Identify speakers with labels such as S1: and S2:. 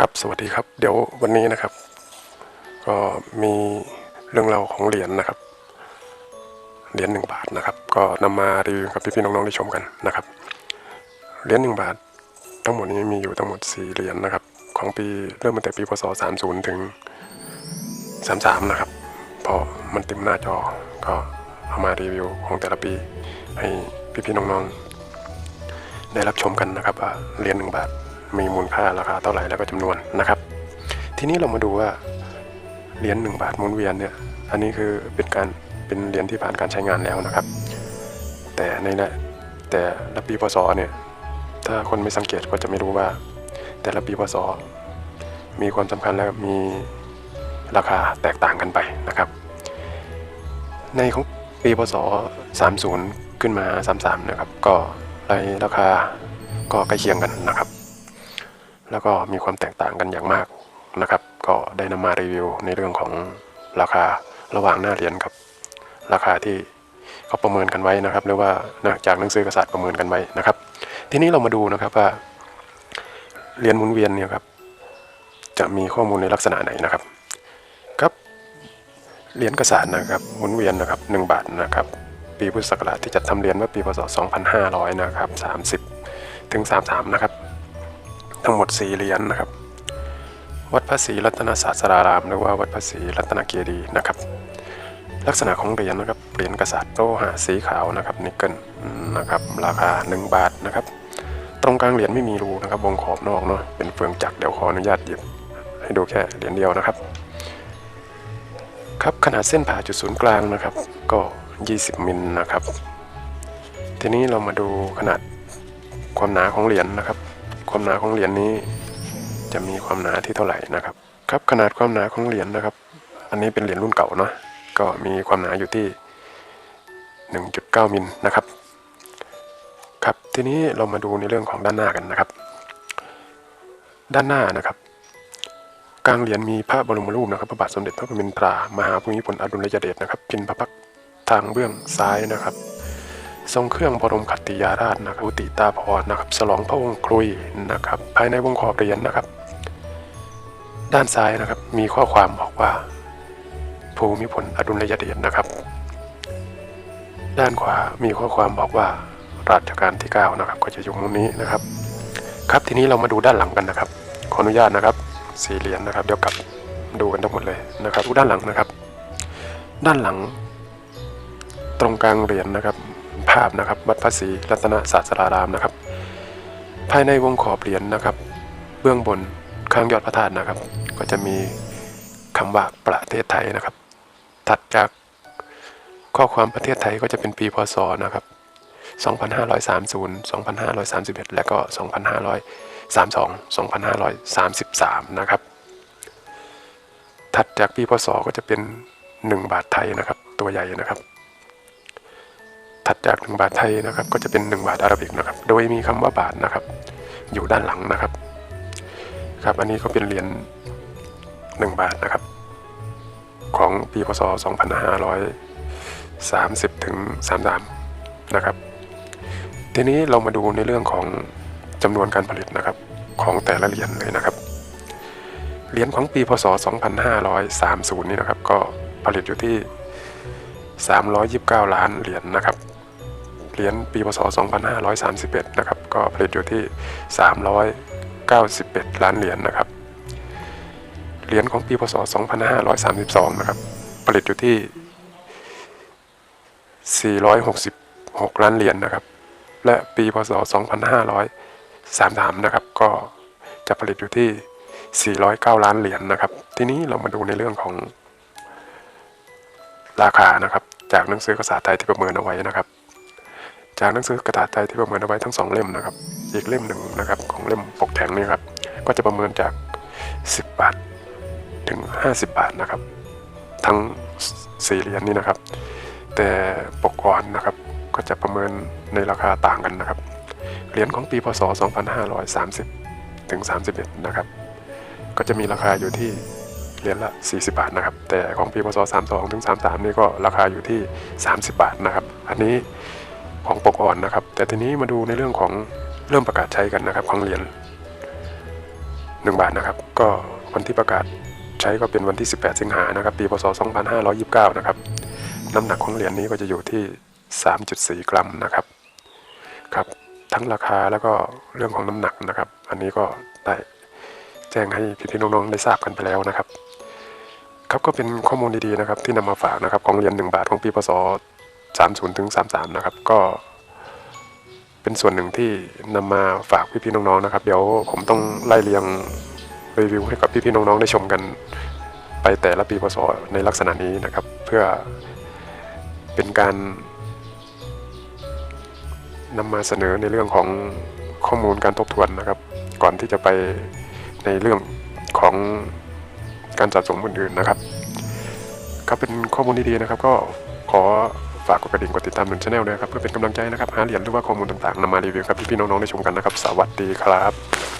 S1: ครับสวัสดีครับ เดี๋ยววันนี้นะครับ ก็มีเรื่องเล่าของเหรียญนะครับเหรียญหนึ่งบาทนะครับ ก็นำมารีวิวกับพี่ๆน้องๆได้ชมกันนะครับเหรียญหนึ่งบาท ทั้งหมดนี้มีอยู่ทั้งหมดสี่เหรียญนะครับ ของปีเริ่มตั้งแต่ปีพศ30 ถึง 33 นะครับ พอมันเต็มหน้าจอก็เอามารีวิวของแต่ละปี ให้พี่ๆน้องๆได้รับชมกันนะครับว่าเหรียญหนึ่งบาท มีมูลค่าราคาเท่าไหร่แล้วก็จำนวนนะครับ ทีนี้เรามาดูว่าเหรียญหนึ่งบาทหมุนเวียนเนี่ย อันนี้คือเป็นการเป็นเหรียญที่ผ่านการใช้งานแล้วนะครับ แต่ในละแต่ละปีพศเนี่ย ถ้าคนไม่สังเกตก็จะไม่รู้ว่า แต่ละปีพศมีความสำคัญและมีราคาแตกต่างกันไปนะครับ ในของปีพศ 30 ขึ้นมา 33 นะครับ ก็ในราคาก็ใกล้เคียงกันนะครับ แล้วก็มีความแตกต่างกันอย่างมากนะครับ ก็ได้นำมารีวิวในเรื่องของราคาระหว่างหน้าเหรียญกับราคาที่เขาประเมินกันไว้นะครับ หรือว่าจากหนังสือกษัตริย์ประเมินกันไว้นะครับ ทีนี้เรามาดูนะครับว่าเหรียญหมุนเวียนเนี่ยครับจะมีข้อมูลในลักษณะไหนนะครับครับเหรียญกษัตริย์นะครับหมุนเวียนนะครับ1บาทนะครับปีพุทธศักราชที่จัดทำเหรียญเมื่อปีพศ 2500 นะครับ 30 ถึง 33 นะครับ ทั้งหมด4เหรียญนะครับ วัดพระศรีรัตนศาสดาราม หรือว่าวัดพระศรีรัตนเกดีย์นะครับ ลักษณะของเหรียญนะครับเหรียญกษัตริย์โลหะสีขาวนะครับนิกเกิลนะครับราคา 1 บาทนะครับ ตรงกลางเหรียญไม่มีรูนะครับ วงขอบนอกเนาะเป็นเฟืองจักรเดี๋ยวขออนุญาตหยิบให้ดูแค่เหรียญเดียวนะครับ ครับขนาดเส้นผ่าจุดศูนย์กลางนะครับ ก็ 20มิลนะครับ ทีนี้เรามาดูขนาดความหนาของเหรียญนะครับ ความหนาของเหรียญนี้ จะมีความหนาที่เท่าไหร่นะครับ ครับขนาดความหนาของเหรียญนะครับ อันนี้เป็นเหรียญรุ่นเก่าเนาะก็มีความหนาอยู่ที่ 1.9 มิลนะครับ ครับทีนี้เรามาดูในเรื่องของด้านหน้ากันนะครับ ด้านหน้านะครับกลางเหรียญมีพระบรมรูปนะครับ พระบาทสมเด็จพระปรมินทรามหาภูมิพลอดุลยเดชนะครับ พินพระพักทางเบื้องซ้ายนะครับ ทรงเครื่องบรมขัตติยาราชนะครับอุติตาพรนะครับฉลองพระองค์ครุยนะครับ ภายในวงขอบเหรียญนะครับ ด้านซ้ายนะครับมีข้อความบอกว่า ภูมิพลอดุลยเดชนะครับ ด้านขวามีข้อความบอกว่ารัชกาลที่9นะครับ ก็จะอยู่ตรงนี้นะครับ ครับทีนี้เรามาดูด้านหลังกันนะครับ ขออนุญาตนะครับสี่เหรียญนะครับ เดี๋ยวกลับดูกันทั้งหมดเลยนะครับดูด้านหลังนะครับ ด้านหลัง ตรงกลางเหรียญนะครับ ภาพนะครับ วัดพระศรีรัตนศาสดารามนะครับ ภายในวงขอบเหรียญนะครับ เบื้องบนข้างยอดพระธาตุนะครับ ก็จะมีคำว่าประเทศไทยนะครับ ถัดจากข้อความประเทศไทยก็จะเป็นปีพศนะครับ 2530 2531 และก็ 2532 2533 นะครับ ถัดจากปีพศก็จะเป็น 1 บาทไทยนะครับ ตัวใหญ่นะครับ ถัดจาก 1 บาทไทยนะครับ ก็จะเป็น 1 บาทอาราบิกนะครับ โดยมีคำว่าบาทนะครับ อยู่ด้านหลังนะครับ ครับ อันนี้ก็เป็นเหรียญ1บาทนะครับ ของปีพศ 2530 ถึง 33 นะครับ ทีนี้เรามาดูในเรื่องของจำนวนการผลิตนะครับของแต่ละเหรียญเลยนะครับ เหรียญของปีพศ 2530 นี่นะครับ ก็ผลิตอยู่ที่ 329 ล้านเหรียญนะครับ เหรียญปีพศ 2531 นะครับ ก็ผลิตอยู่ที่ 391 ล้านเหรียญนะครับ เหรียญของปีพศ 2532 นะครับ ผลิตอยู่ที่ 466 ล้านเหรียญนะครับ และปีพศ 2533 นะครับ ก็จะผลิตอยู่ที่ 409 ล้านเหรียญนะครับ ทีนี้เรามาดูในเรื่องของราคานะครับ จากหนังสือกษาไทยที่ประเมินเอาไว้นะครับ จากหนังสือกระดาษไทยที่ประเมินเอาไว้ทั้งสองเล่มนะครับ อีกเล่มหนึ่งนะครับของเล่มปกแข็งนี่ครับ ก็จะประเมินจาก 10 บาท ถึง 50 บาทนะครับ ทั้งสี่เหรียญนี้นะครับ แต่ปกอ่อนนะครับก็จะประเมินในราคาต่างกันนะครับ เหรียญของปีพศ 2530 ถึง 31 นะครับ ก็จะมีราคาอยู่ที่เหรียญละ 40 บาทนะครับ แต่ของปีพศ 32 ถึง 33 นี่ก็ราคาอยู่ที่ 30 บาทนะครับ อันนี้ ของปกอ่อนนะครับ แต่ทีนี้มาดูในเรื่องของเริ่มประกาศใช้กันนะครับ ของเหรียญ1บาทนะครับ ก็วันที่ประกาศใช้ก็เป็นวันที่ 18 สิงหานะครับ ปีพศ 2529 นะครับ น้ำหนักของเหรียญนี้ก็จะอยู่ที่ 3.4 กรัมนะครับครับทั้งราคาแล้วก็เรื่องของน้ำหนักนะครับ อันนี้ก็ได้แจ้งให้พี่ๆน้องๆได้ทราบกันไปแล้วนะครับ ครับก็เป็นข้อมูลดีๆนะครับ ที่นำมาฝากนะครับ ของเหรียญ1บาทของปีพศ 30ถึง33 นะครับ ก็เป็นส่วนหนึ่งที่นำมาฝากพี่ๆน้องๆนะครับ เดี๋ยวผมต้องไล่เรียงรีวิวให้กับพี่ๆน้องๆได้ชมกัน ไปแต่ละปีพศในลักษณะนี้นะครับ เพื่อเป็นการนำมาเสนอในเรื่องของข้อมูลการทบทวนนะครับ ก่อนที่จะไปในเรื่องของการสะสมอื่นๆนะครับ ครับเป็นข้อมูลดีๆนะครับ ก็ขอ ฝากกดกระดิ่งกดติดตามหนึ่งช anel ด้วยครับ เพื่อเป็นกำลังใจนะครับ หาเหรียญหรือว่าข้อมูลต่างๆนำมารีวิวครับพี่ๆน้องๆได้ชมกันนะครับ สวัสดีครับ